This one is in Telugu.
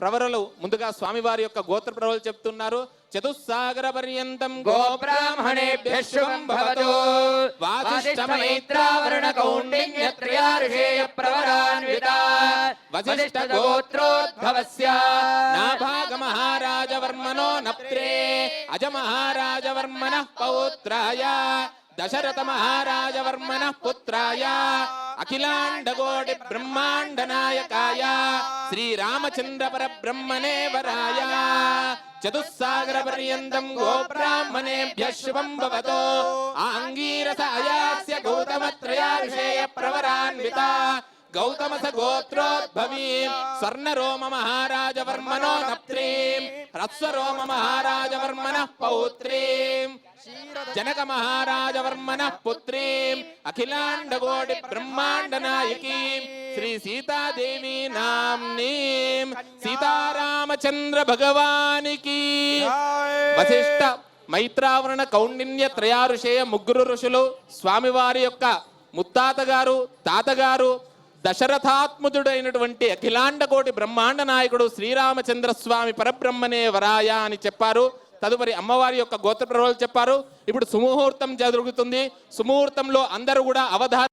ప్రవరలు ముందుగా స్వామివారి యొక్క గోత్ర ప్రవరలు చెప్తున్నారు. చతుస్సాగర పర్యంతం గోబ్రాహ్మణేభ్యः శుభం భవతు. వాసిష్ఠమైత్రావరణ కౌండిన్యత్రయా ఋషేయ ప్రవరాన్వితా వసిష్ఠ గోత్రోద్భవస్య నాభాగ మహారాజవర్మనో నప్త్రే. అజ మహారాజవర్మన పౌత్రాయ. దశరథ మహారాజ మహారాజవర్మన పుత్రాయ అఖిలాండగోడి బ్రహ్మాండ నాయకాయ శ్రీరామచంద్ర పరబ్రహ్మణే వరాయ. చతుస్సాగర పర్యంతం గోబ్రాహ్మణేభ్య శుభం భవతో ఆంగీరసాయాస్య గౌతమత్రయాషేయ ప్రవరాన్విత గౌతమ స గోత్రోద్భవీ స్వర్ణ రోమ స్వర్ణరోమ మహారాజవర్మనో నప్త్రీం మహారాజ మహారాజవర్మన పౌత్రీం. జనక మహారాజవర్మన పుత్రీం అఖిలాండకోటి బ్రహ్మాండ నాయకీం శ్రీ సీతాదేవి నామ్నీం సీతారామచంద్ర భగవానికి వశిష్ట మైత్రావరణ కౌండిన్య త్రయారుషేయ ముగ్గురు ఋషులు స్వామివారి యొక్క ముత్తాత గారు తాతగారు దశరథాత్ముదుడైనటువంటి అఖిలాండ కోటి బ్రహ్మాండ నాయకుడు శ్రీరామచంద్ర స్వామి పరబ్రహ్మనే వరాయ అని చెప్పారు. తదుపరి అమ్మవారి యొక్క గోత్ర ప్రవలు చెప్పారు. ఇప్పుడు సుముహూర్తం జరుగుతుంది. సుముహూర్తంలో అందరూ కూడా అవధార